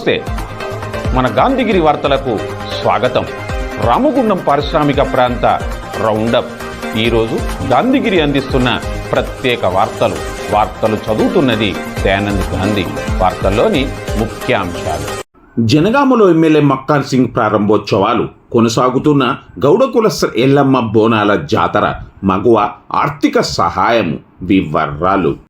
నమస్తే. మన గాంధీగిరి వార్తలకు స్వాగతం. రామగుండం పారిశ్రామిక ప్రాంత రౌండప్. ఈరోజు గాంధీగిరి అందిస్తున్న ప్రత్యేక వార్తలు. వార్తలు చదువుతున్నది దయానంద్ గాంధీ. వార్తల్లోని ముఖ్యాంశాలు. జనగామలో ఎమ్మెల్యే మక్కార్ సింగ్ ప్రారంభోత్సవాలు. కొనసాగుతున్న గౌడకులస్త ఎల్లమ్మ బోనాల జాతర మగువ ఆర్థిక సహాయం వివరాలు.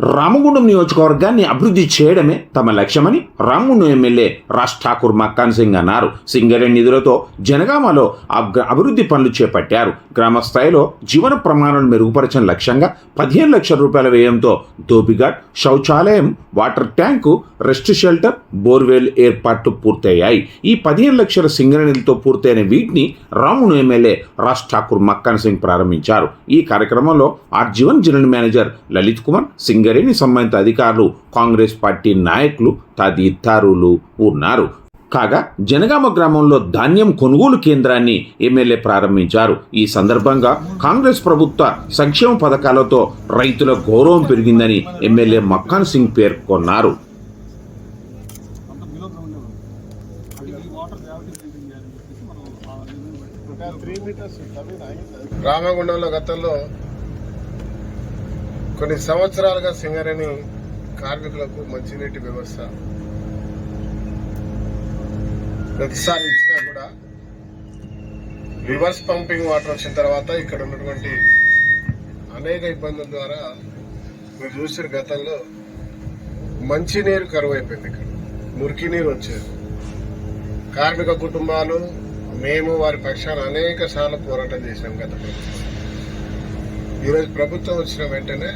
Ramagundam నియోజకవర్గాన్ని అభివృద్ధి చేయడమే తమ లక్ష్యమని రామగుండం ఎమ్మెల్యే రాజ్ ఠాకూర్ మక్కాన్ సింగ్ అన్నారు. సింగరేణి నిధులతో జనగామలో అభివృద్ధి పనులు చేపట్టారు. గ్రామ స్థాయిలో జీవన ప్రమాణాలను మెరుగుపరచిన లక్ష్యంగా పదిహేను లక్షల రూపాయల వ్యయంతో dhobi ghat శౌచాలయం water tank rest shelter borewell ఏర్పాట్లు పూర్తయ్యాయి. ఈ పదిహేను లక్షల సింగరేణిలతో పూర్తయిన వీటిని రామును ఎమ్మెల్యే రాజ్ ఠాకూర్ మక్కాన్ సింగ్ ప్రారంభించారు. ఈ కార్యక్రమంలో R Jeevan general manager Lalit Kumar Singareni సంబంధిత అధికారులు కాంగ్రెస్ పార్టీ నాయకులు తదితరులు ఉన్నారు. కాగా జనగామ గ్రామంలో ధాన్యం కొనుగోలు కేంద్రాన్ని ఎమ్మెల్యే ప్రారంభించారు. ఈ సందర్భంగా కాంగ్రెస్ ప్రభుత్వ సంక్షేమ పథకాలతో రైతుల గౌరవం పెరిగిందని ఎమ్మెల్యే మక్కాన్ సింగ్ పేర్కొన్నారు. రామగుండంలో గతంలో కొన్ని సంవత్సరాలుగా సింగరేణి కార్మికులకు మంచినీటి వ్యవస్థ ప్రతిసారి ఇచ్చినా కూడా రివర్స్ పంపింగ్ వాటర్ వచ్చిన తర్వాత ఇక్కడ ఉన్నటువంటి అనేక ఇబ్బందుల ద్వారా మీరు చూసిన గతంలో మంచినీరు కరువు అయిపోయింది ఇక్కడ. మురికి నీరు వచ్చేది కార్మిక కుటుంబాలు మేము వారి పక్షాన అనేక సార్లు పోరాటం చేసినాం గత ప్రభుత్వం. ఈరోజు ప్రభుత్వం వచ్చిన వెంటనే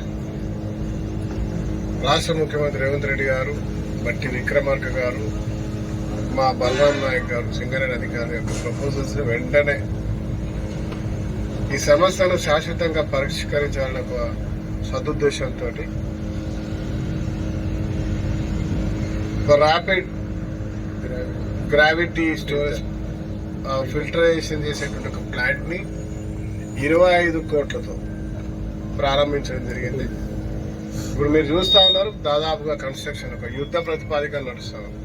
రాష్ట్ర ముఖ్యమంత్రి రేవంత్ రెడ్డి గారు బట్టి విక్రమార్క గారు మా బలరాం నాయక్ గారు సింగరేణి అధికారి యొక్క ప్రపోజల్స్ వెంటనే ఈ సమస్యను శాశ్వతంగా పరిష్కరించాలన్న ఒక సదుద్దేశంతో ఒక ర్యాపిడ్ గ్రావిటీ స్టోరేజ్ ఫిల్టరైజేషన్ చేసేటువంటి ఒక ప్లాంట్ని ఇరవై ఐదు కోట్లతో ప్రారంభించడం జరిగింది. ఇప్పుడు మీరు చూస్తా ఉన్నారు దాదాపుగా కన్స్ట్రక్షన్ ఒక యుద్ధ ప్రతిపాదికలు నడుస్తా మీరు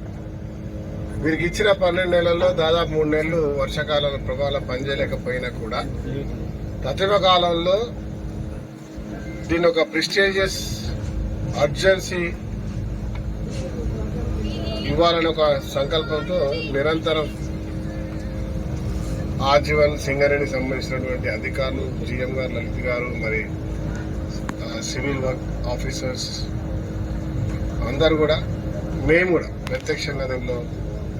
వీరికి ఇచ్చిన పన్నెండు నెలల్లో దాదాపు మూడు నెలలు వర్షాకాలం ప్రభావం పనిచేయలేకపోయినా కూడా ప్రతిమ కాలంలో దీని ఒక ప్రిస్టేజియస్ అర్జెన్సీ ఇవ్వాలని ఒక సంకల్పంతో నిరంతరం ఆజీవన్ సింగరేణి సంబంధించినటువంటి అధికారులు జిఎం గారు లలిత్ గారు మరి సివిల్ వర్క్ ఆఫీసర్స్ అందరూ కూడా మేము కూడా ప్రత్యక్ష నగరంలో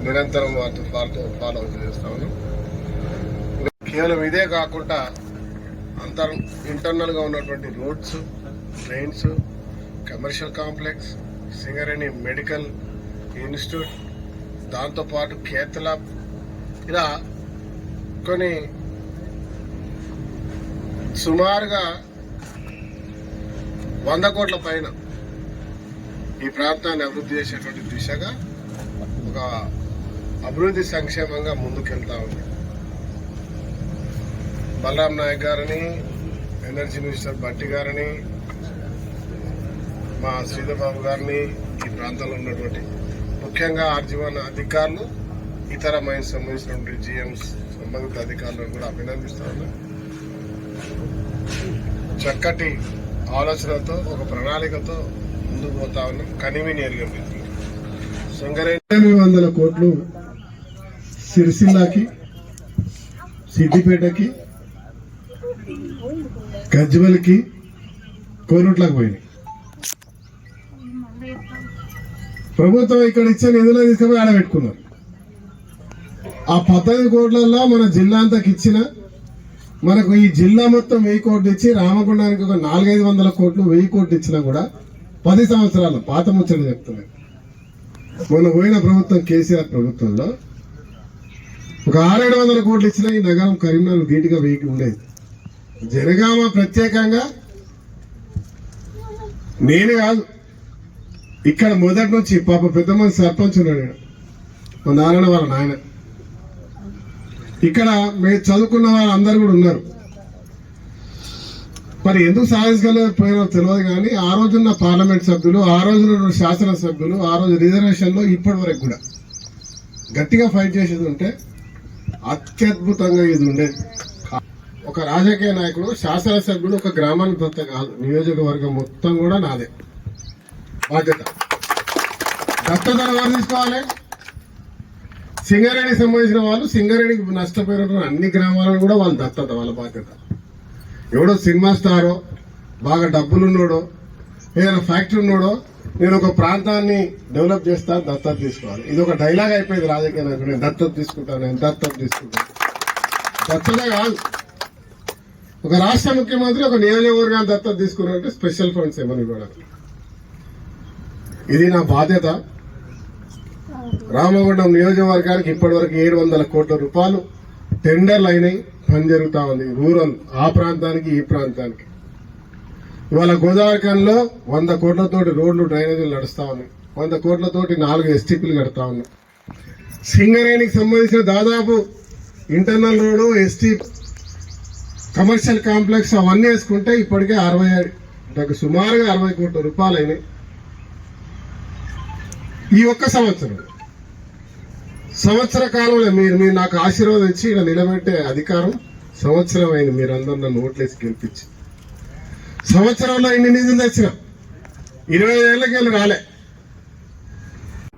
నిరంతరం వారితో వారితో ఫాలో అవుతూ చేస్తా ఉన్నాం. కేవలం ఇదే కాకుండా అంతర్ ఇంటర్నల్గా ఉన్నటువంటి roads trains commercial complex Singareni medical institute దాంతోపాటు కేతల ఇలా కొన్ని సుమారుగా వంద కోట్ల పైన ఈ ప్రాంతాన్ని అభివృద్ధి చేసేటువంటి దిశగా ఒక అభివృద్ధి సంక్షేమంగా ముందుకెళ్తా ఉంది. బలరాం నాయక్ గారిని ఎనర్జీ మినిస్టర్ భట్టి గారిని మా శ్రీధర్బాబు గారిని ఈ ప్రాంతంలో ఉన్నటువంటి ముఖ్యంగా ఆర్జీవన్ అధికారులు ఇతర మైన్స్ సంబంధించినటువంటి జిఎంస్ సంబంధిత అధికారులను కూడా అభినందిస్తా ఉన్నాను చక్కటి ఆలోచనతో ఒక ప్రణాళికతో ముందుకు పోతా ఉన్నాం. కనివిని ఎరుగ ఎనిమిది వందల కోట్లు సిరిసిల్లాకి సిద్దిపేటకి గజ్వల్కి కోరుట్లకు పోయినాయి. ప్రభుత్వం ఇక్కడ ఇచ్చే నిధులు తీసుకుపోయి ఆడబెట్టుకున్నారు. ఆ పద్దెనిమిది కోట్లలో మన జిల్లా అంతకి ఇచ్చిన మనకు ఈ జిల్లా మొత్తం వెయ్యి కోట్లు ఇచ్చి రామగుండానికి ఒక నాలుగైదు వందల కోట్లు వెయ్యి కోట్లు ఇచ్చినా కూడా పది సంవత్సరాలు పాత ముచ్చట చెప్తున్నాయి మొన్న పోయిన ప్రభుత్వం కేసీఆర్ ప్రభుత్వంలో ఒక ఆరేడు వందల కోట్లు ఇచ్చినా ఈ నగరం కరీంనగర్ ధీటుగా వెయ్యి ఉండేది. జనగామ ప్రత్యేకంగా నేను కాదు ఇక్కడ మొదటి నుంచి పాప పెద్ద మంది సర్పంచ్ ఉన్నాడు ఈడ. మా నారాయణ వాళ్ళ నాయన. ఇక్కడ మేము చదువుకున్న వాళ్ళు అందరు కూడా ఉన్నారు. మరి ఎందుకు సాధించలేకపోయినో తెలియదు కానీ ఆ రోజున్న పార్లమెంట్ సభ్యులు ఆ రోజున శాసనసభ్యులు ఆ రోజు రిజర్వేషన్లో ఇప్పటి వరకు కూడా గట్టిగా ఫైట్ చేసేది ఉంటే అత్యద్భుతంగా ఇది ఉండేది. ఒక రాజకీయ నాయకుడు శాసనసభ్యుడు ఒక గ్రామానికి దత్త కాదు. నియోజకవర్గం మొత్తం కూడా నాదే. బాధ్యత. దత్తత ఎవరు తీసుకోవాలి? సింగరేణికి సంబంధించిన వాళ్ళు సింగారెడ్డికి నష్టపోయిన అన్ని గ్రామాలను కూడా వాళ్ళు దత్తత వాళ్ళ బాధ్యత. ఎవడో సినిమా స్టారో బాగా డబ్బులున్నాడో ఏదైనా ఫ్యాక్టరీ ఉన్నోడో నేను ఒక ప్రాంతాన్ని డెవలప్ చేస్తా దత్తత తీసుకోవాలి. ఇది ఒక డైలాగ్ అయిపోయింది రాజకీయ నాయకుడు. నేను దత్తత తీసుకుంటాను నేను దత్తత తీసుకుంటాను. దత్తత కాదు. ఒక రాష్ట్ర ముఖ్యమంత్రి ఒక నియోజకవర్గాన్ని దత్తత తీసుకున్నారంటే స్పెషల్ ఫండ్స్ ఏమని ఇవ్వడానికి ఇది నా బాధ్యత. రామగుండం నియోజకవర్గానికి ఇప్పటివరకు ఏడు వందల కోట్ల రూపాయలు టెండర్లు అయినాయి. పని జరుగుతూ ఉంది. రూరల్ ఆ ప్రాంతానికి ఈ ప్రాంతానికి. ఇవాళ గోదావరికంలో వంద కోట్లతోటి రోడ్లు డ్రైనేజీలు నడుస్తూ ఉన్నాయి. వంద కోట్లతోటి నాలుగు ఎస్టీపీలు కడతా ఉన్నాయి. సింగరేణికి సంబంధించిన దాదాపు internal road ST commercial complex అవన్నీ వేసుకుంటే ఇప్పటికే అరవై దగ్గర సుమారుగా అరవై కోట్ల రూపాయలు అయినాయి. ఈ ఒక్క సంవత్సరం సంవత్సర కాలంలో మీరు మీరు నాకు ఆశీర్వాదం ఇచ్చి ఇలా నిలబెట్టే అధికారం సంవత్సరం అయింది మీరందరూ నన్ను ఓట్లేసి గెలిపించి. సంవత్సరంలో ఇన్ని నిధులు తెచ్చిన ఇరవై ఏళ్ళకెళ్ళి రాలే.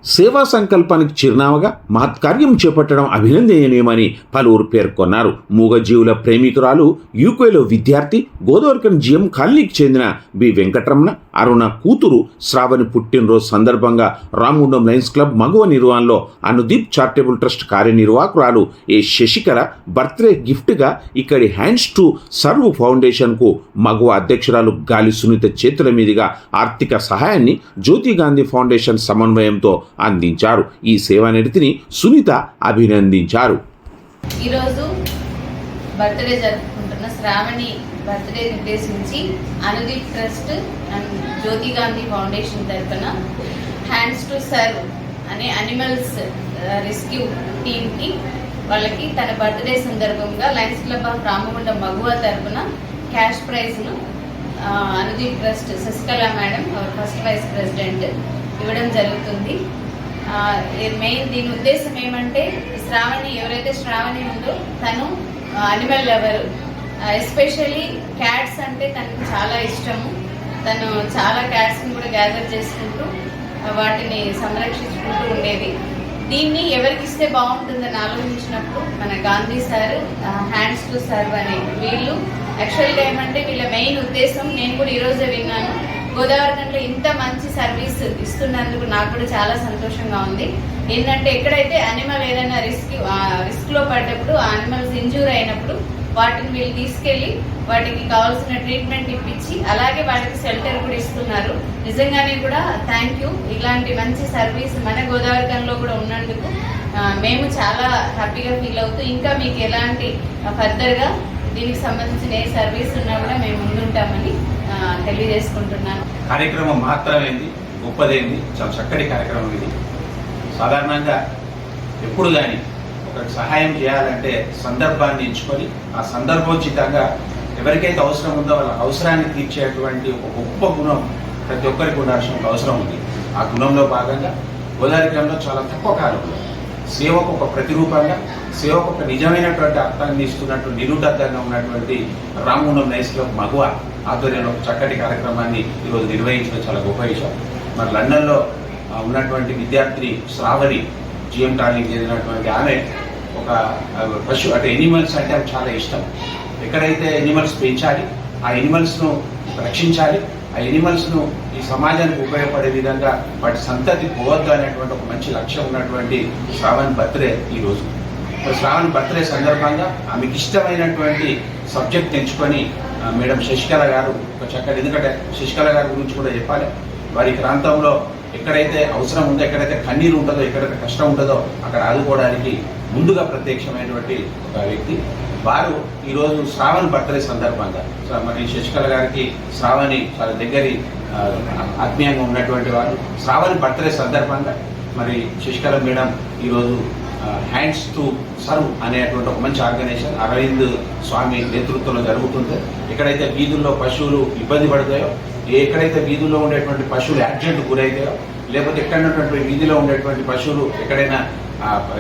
సేవా సంకల్పానికి చిరునామాగా మహత్కార్యం చేపట్టడం అభినందనీయమని పలువురు పేర్కొన్నారు. మూగజీవుల ప్రేమికురాలు యూకేలో విద్యార్థి గోదావరికన్ జిఎం కాలనీకి చెందిన బి వెంకటరమణ అరుణ కూతురు శ్రావణి పుట్టినరోజు సందర్భంగా రామగుండం లయన్స్ క్లబ్ మగువ నిర్వహణలో అనుదీప్ చారిటబుల్ ట్రస్ట్ కార్యనిర్వాహకురాలు ఏ శశికళ బర్త్డే గిఫ్ట్గా ఇక్కడి హ్యాండ్స్ టు సర్వ్ ఫౌండేషన్కు మగువ అధ్యక్షురాలు గాలి సునీత చేతుల మీదుగా ఆర్థిక సహాయాన్ని జ్యోతి గాంధీ ఫౌండేషన్ సమన్వయంతో అందించారు. ఈ సేవానిరతిని సునీత అభినందించారు. ఈరోజు బర్త్డే జరుపుకుంటున్న శ్రావణి బర్త్డే ఉద్దేశించి Anudeep trust and Jyothi Gandhi foundation తరఫున హ్యాండ్స్ టు సర్వ్ అనే అనిమల్స్ uh, రెస్క్యూ టీమ్కి వాళ్ళకి తన బర్త్డే సందర్భంగా Lions Club of Ramagundam Maguva తరఫున క్యాష్ ప్రైజ్ను uh, Anudeep trust Sasikala madam first vice president ఇవ్వడం జరుగుతుంది. Uh, మెయిన్ దీని ఉద్దేశం ఏమంటే శ్రావణి ఎవరైతే శ్రావణి ఉందో తను అనిమల్ లవర్ ఎస్పెషల్లీ క్యాట్స్ అంటే తనకు చాలా ఇష్టము. తను చాలా క్యాట్స్ని కూడా గ్యాదర్ చేసుకుంటూ వాటిని సంరక్షించుకుంటూ ఉండేది. దీన్ని ఎవరికి ఇస్తే బాగుంటుందని ఆలోచించినప్పుడు మన Gandhi sir hands to serve అనే వీళ్ళు. యాక్చువల్గా ఏమంటే వీళ్ళ మెయిన్ ఉద్దేశం నేను కూడా ఈరోజే విన్నాను. గోదావరి గంటలో ఇంత మంచి సర్వీస్ ఇస్తున్నందుకు నాకు కూడా చాలా సంతోషంగా ఉంది. ఏంటంటే ఎక్కడైతే అనిమల్ ఏదైనా రిస్క్ రిస్క్లో పడ్డప్పుడు ఆ అనిమల్స్ ఇంజూర్ అయినప్పుడు వాటిని వీళ్ళు తీసుకెళ్ళి వాటికి కావాల్సిన ట్రీట్మెంట్ ఇప్పించి అలాగే వాటికి షెల్టర్ కూడా ఇస్తున్నారు. నిజంగానే కూడా థ్యాంక్ యూ ఇలాంటి మంచి సర్వీస్ మన గోదావరికంలో కూడా ఉన్నందుకు మేము చాలా హ్యాపీగా ఫీల్ అవుతూ ఇంకా మీకు ఎలాంటి ఫర్దర్గా దీనికి సంబంధించిన ఏ సర్వీస్ ఉన్నా కూడా మేము ముందుంటామని తెలియజేసుకుంటున్నాను. కార్యక్రమం మాత్రమేంది గొప్పదేంది చాలా చక్కటి కార్యక్రమం ఇది. సాధారణంగా ఎప్పుడు కానీ సహాయం చేయాలంటే సందర్భాన్ని ఎంచుకొని ఆ సందర్భోచితంగా ఎవరికైతే అవసరం ఉందో వాళ్ళ అవసరాన్ని తీర్చేటువంటి ఒక గొప్ప గుణం ప్రతి ఒక్కరికి ఉండాల్సిన ఒక అవసరం ఉంది. ఆ గుణంలో భాగంగా గోదావరికంలో చాలా తక్కువ కాలంలో సేవకు ఒక ప్రతిరూపంగా సేవకు ఒక నిజమైనటువంటి అర్థాన్ని ఇస్తున్నట్టు నిరుడర్థంగా ఉన్నటువంటి రామగుండం నైస్ క్లబ్ మగువ ఆధ్వర్యంలో చక్కటి కార్యక్రమాన్ని ఈరోజు నిర్వహించడం చాలా గొప్ప విషయం. మరి లండన్లో ఉన్నటువంటి విద్యార్థి శ్రావణి జిఎం టానిక్ చెందినటువంటి ఆమె ఒక పశు అంటే ఎనిమల్స్ అంటే ఆమెకు చాలా ఇష్టం. ఎక్కడైతే ఎనిమల్స్ పెంచాలి ఆ ఎనిమల్స్ను రక్షించాలి ఆ ఎనిమల్స్ను ఈ సమాజానికి ఉపయోగపడే విధంగా వాటి సంతతి పోవద్దు అనేటువంటి ఒక మంచి లక్ష్యం ఉన్నటువంటి శ్రావణ్ బర్త్డే ఈరోజు. శ్రావణ్ బర్త్డే సందర్భంగా ఆమెకి ఇష్టమైనటువంటి సబ్జెక్ట్ ఎంచుకొని మేడం శశికళ గారు ఒక చక్కటి ఎందుకంటే శశికళ గారి గురించి కూడా చెప్పాలి. వారి ప్రాంతంలో ఎక్కడైతే అవసరం ఉందో ఎక్కడైతే కన్నీరు ఉంటుందో ఎక్కడైతే కష్టం ఉంటుందో అక్కడ ఆదుకోవడానికి ముందుగా ప్రత్యక్షమైనటువంటి ఒక వ్యక్తి. వారు ఈరోజు శ్రావణ్ బర్త్డే సందర్భంగా. మరి శశికళ గారికి శ్రావణి చాలా దగ్గరి ఆత్మీయంగా ఉన్నటువంటి వారు. శ్రావణి బర్త్డే సందర్భంగా మరి శశికళ మేడం ఈరోజు హ్యాండ్స్ టు సర్వ్ అనేటువంటి ఒక మంచి ఆర్గనైజేషన్ అరవింద్ స్వామి నేతృత్వంలో జరుగుతుంది. ఎక్కడైతే వీధుల్లో పశువులు ఇబ్బంది పడతాయో ఎక్కడైతే వీధుల్లో ఉండేటువంటి పశువులు యాక్సిడెంట్ గురైతాయో లేకపోతే ఎక్కడ ఉన్నటువంటి వీధిలో ఉండేటువంటి పశువులు ఎక్కడైనా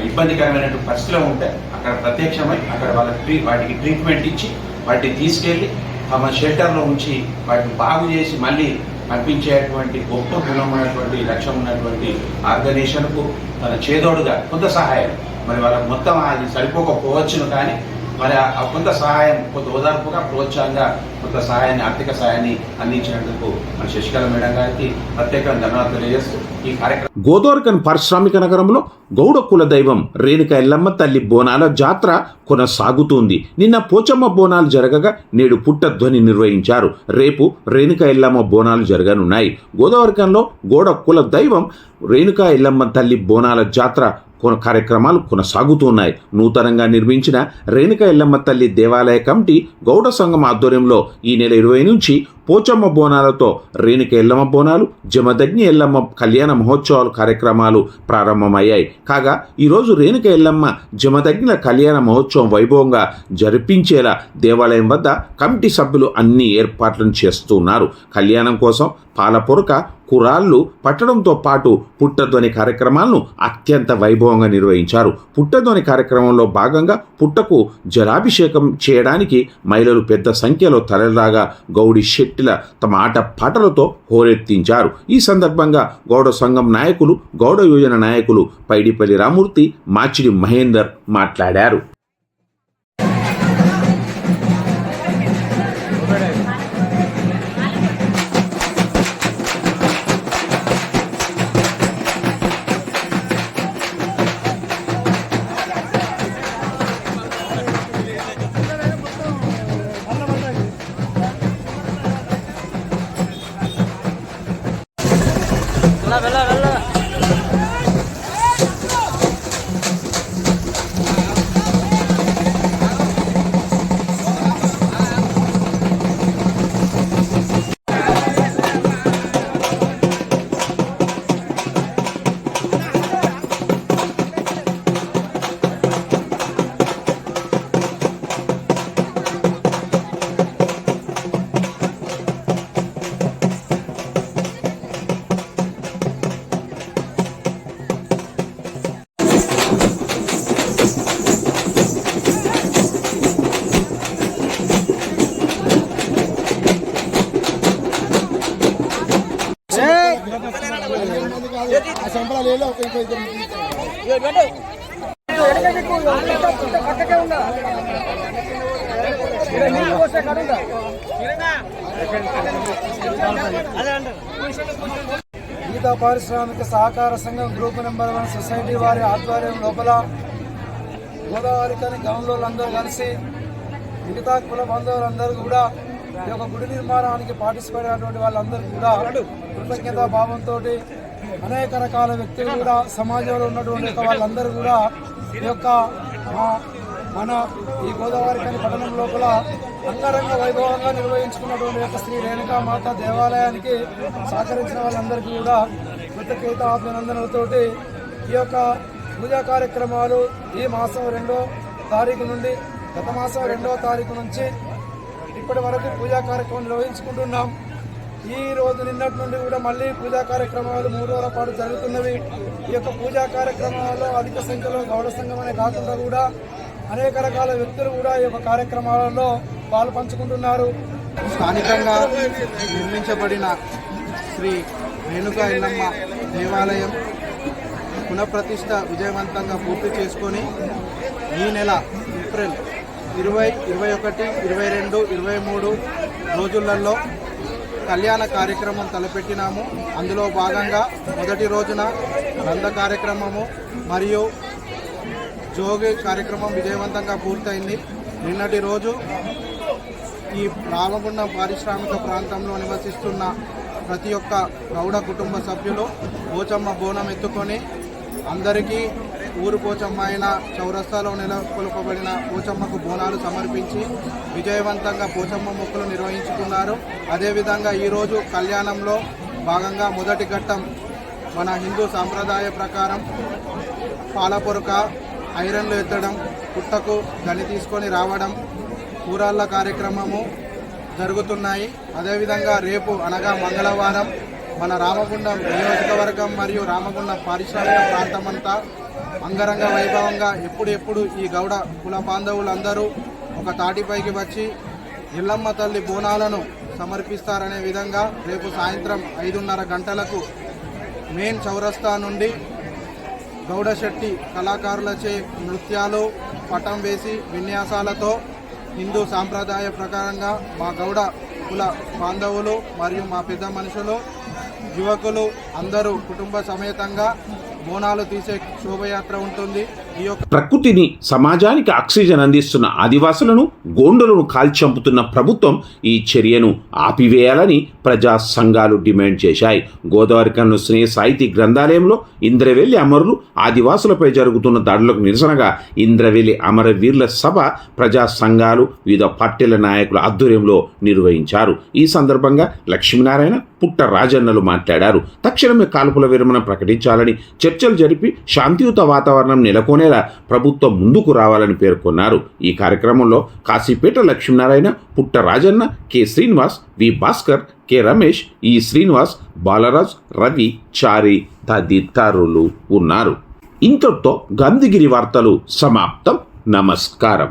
ఇబ్బందికరమైనటువంటి పరిస్థితిలో ఉంటే అక్కడ ప్రత్యక్షమై అక్కడ వాళ్ళకి ట్రీ వాటికి ట్రీట్మెంట్ ఇచ్చి వాటిని తీసుకెళ్ళి తమ షెల్టర్లో ఉంచి వాటిని బాగు చేసి మళ్ళీ పంపించేటువంటి గొప్ప గుణమైనటువంటి లక్ష్యం ఉన్నటువంటి ఆర్గనైజేషన్కు తన చేదోడుగా కొంత సహాయం. మరి వాళ్ళకి మొత్తం అది సరిపోకపోవచ్చును కానీ మరి కొంత సహాయం కొంత ఓదార్పుగా ప్రోత్సాహంగా కొంత సహాయాన్ని ఆర్థిక సహాయాన్ని అందించినందుకు మన శశికళ మేడం గారికి ప్రత్యేకంగా ధన్యవాదాలు తెలియజేస్తూ ఈ కార్యక్రమం గోదావరికన్ పారిశ్రామిక నగరంలో గౌడ కుల దైవం రేణుక ఎల్లమ్మ తల్లి బోనాల జాతర కొనసాగుతోంది. నిన్న పోచమ్మ బోనాలు జరగగా నేడు పుట్టధ్వని నిర్వహించారు. రేపు రేణుక ఎల్లమ్మ బోనాలు జరగనున్నాయి. గోదావరికంలో గోడ కుల దైవం రేణుక ఎల్లమ్మ తల్లి బోనాల జాతర కొన కార్యక్రమాలు కొనసాగుతున్నాయి నూతనంగా నిర్మించిన రేణుక ఎల్లమ్మ తల్లి దేవాలయ కమిటీ గౌడ సంఘం ఆధ్వర్యంలో ఈ నెల ఇరవై నుంచి పోచమ్మ బోనాలతో రేణుక ఎల్లమ్మ బోనాలు జమదగ్ని ఎల్లమ్మ కళ్యాణ మహోత్సవాలు కార్యక్రమాలు ప్రారంభమయ్యాయి. కాగా ఈరోజు రేణుక ఎల్లమ్మ జమదగ్నిల కళ్యాణ మహోత్సవం వైభవంగా జరిపించేలా దేవాలయం వద్ద కమిటీ సభ్యులు అన్ని ఏర్పాట్లను చేస్తున్నారు. కళ్యాణం కోసం పాలపొరక కురాళ్ళు పట్టడంతో పాటు పుట్టధ్వని కార్యక్రమాలను అత్యంత వైభవంగా నిర్వహించారు. పుట్టధ్వని కార్యక్రమంలో భాగంగా పుట్టకు జలాభిషేకం చేయడానికి మహిళలు పెద్ద సంఖ్యలో తరలిరాగా గౌడి శెట్టిల తమ ఆట పాటలతో హోరెత్తించారు. ఈ సందర్భంగా గౌడ సంఘం నాయకులు గౌడ యోజన నాయకులు పైడిపల్లి రామూర్తి మాచిడి మహేందర్ మాట్లాడారు. గీతా పారిశ్రామిక సహకార సంఘం గ్రూప్ నెంబర్ వన్ సొసైటీ వారి ఆధ్వర్యం లోపల గోదావరి కానీ గౌన్లోళ్ళందరూ కలిసి మిగతా కుల బంధువులందరూ కూడా ఈ యొక్క గుడి నిర్మాణానికి పార్టిసిపేట్ అయినటువంటి వాళ్ళందరూ కూడా కృతజ్ఞతా భావంతో అనేక రకాల వ్యక్తులు కూడా సమాజంలో ఉన్నటువంటి వాళ్ళందరూ కూడా ఈ యొక్క మన ఈ గోదావరి కానీ పట్టణం లోపల అంగరంగ వైభవంగా నిర్వహించుకున్నటువంటి యొక్క శ్రీ రేణుకా మాత దేవాలయానికి సహకరించిన వాళ్ళందరికీ కూడా కృతజ్ఞత అభినందనలతోటి ఈ యొక్క పూజా కార్యక్రమాలు ఈ మాసం రెండో తారీఖు నుండి గత మాసం రెండో తారీఖు నుంచి ఇప్పటి వరకు పూజా కార్యక్రమం నిర్వహించుకుంటున్నాం. ఈ రోజు నిన్నటి నుండి కూడా మళ్ళీ పూజా కార్యక్రమాలు మూడు రోజుల పాటు జరుగుతున్నవి. ఈ యొక్క పూజా కార్యక్రమాల్లో అధిక సంఖ్యలో గౌడ సంఘం అనే కాకుండా కూడా అనేక రకాల వ్యక్తులు కూడా ఈ యొక్క కార్యక్రమాలలో పాలు పంచుకుంటున్నారు స్థానికంగా నిర్మించబడిన శ్రీ రేణుకా ఇల్లమ్మ దేవాలయం పునఃప్రతిష్ట విజయవంతంగా పూర్తి చేసుకొని ఈ నెల ఏప్రిల్ ఇరవై ఇరవై ఒకటి ఇరవై రెండు ఇరవై మూడు రోజులలో కళ్యాణ కార్యక్రమం తలపెట్టినాము. అందులో భాగంగా మొదటి రోజున నంద కార్యక్రమము మరియు జోగి కార్యక్రమం విజయవంతంగా పూర్తయింది. నిన్నటి రోజు ఈ రామగుండం పారిశ్రామిక ప్రాంతంలో నివసిస్తున్న ప్రతి ఒక్క గౌడ కుటుంబ సభ్యులు పోచమ్మ బోనం ఎత్తుకొని అందరికీ ఊరు పోచమ్మ అయిన చౌరస్తాలో నెలకొల్పబడిన పోచమ్మకు బోనాలు సమర్పించి విజయవంతంగా పోచమ్మ మొక్కులు నిర్వహించుకున్నారు. అదేవిధంగా ఈరోజు కళ్యాణంలో భాగంగా మొదటి ఘట్టం మన హిందూ సాంప్రదాయ ప్రకారం పాలపొరక ఐరన్లు ఎత్తడం పుట్టకు గని తీసుకొని రావడం కూరాళ్ళ కార్యక్రమము జరుగుతున్నాయి. అదేవిధంగా రేపు అనగా మంగళవారం మన రామగుండం నియోజకవర్గం మరియు రామగుండం పారిశ్రామిక ప్రాంతమంతా అంగరంగ వైభవంగా ఎప్పుడెప్పుడు ఈ గౌడ కుల బాంధవులందరూ ఒక తాటిపైకి వచ్చి ఇల్లమ్మ తల్లి బోనాలను సమర్పిస్తారనే విధంగా రేపు సాయంత్రం ఐదున్నర గంటలకు మెయిన్ చౌరస్తా నుండి గౌడశెట్టి కళాకారులచే నృత్యాలు పటం వేసి విన్యాసాలతో హిందూ సాంప్రదాయ ప్రకారంగా మా గౌడ కుల బాంధవులు మరియు మా పెద్ద మనుషులు యువకులు అందరూ కుటుంబ సమేతంగా బోనాలు తీసే శోభయాత్ర ఉంటుంది. ప్రకృతిని సమాజానికి ఆక్సిజన్ అందిస్తున్న ఆదివాసులను గోండులను కాల్చంపుతున్న ప్రభుత్వం ఈ చర్యను ఆపివేయాలని ప్రజా సంఘాలు డిమాండ్ చేశాయి. గోదావరి కన్ను స్నేహ సాహితీ గ్రంథాలయంలో ఇంద్రవెల్లి అమరులు ఆదివాసులపై జరుగుతున్న దాడులకు నిరసనగా ఇంద్రవెల్లి అమరవీరుల సభ ప్రజా సంఘాలు వివిధ పార్టీల నాయకుల ఆధ్వర్యంలో నిర్వహించారు. ఈ సందర్భంగా లక్ష్మీనారాయణ పుట్ట రాజన్నలు మాట్లాడారు. తక్షణమే కాల్పుల విరమణ ప్రకటించాలని చర్చలు జరిపి శాంతియుత వాతావరణం నెలకొనే మీద ప్రభుత్వం ముందుకు రావాలని పేర్కొన్నారు. ఈ కార్యక్రమంలో Kashipeta Lakshminarayana Putta Rajanna K Srinivas V Bhaskar K Ramesh E Srinivas Balraj Ravi చారి తదితరులు ఉన్నారు. ఇంతటితో గాంధీగిరి వార్తలు సమాప్తం. నమస్కారం.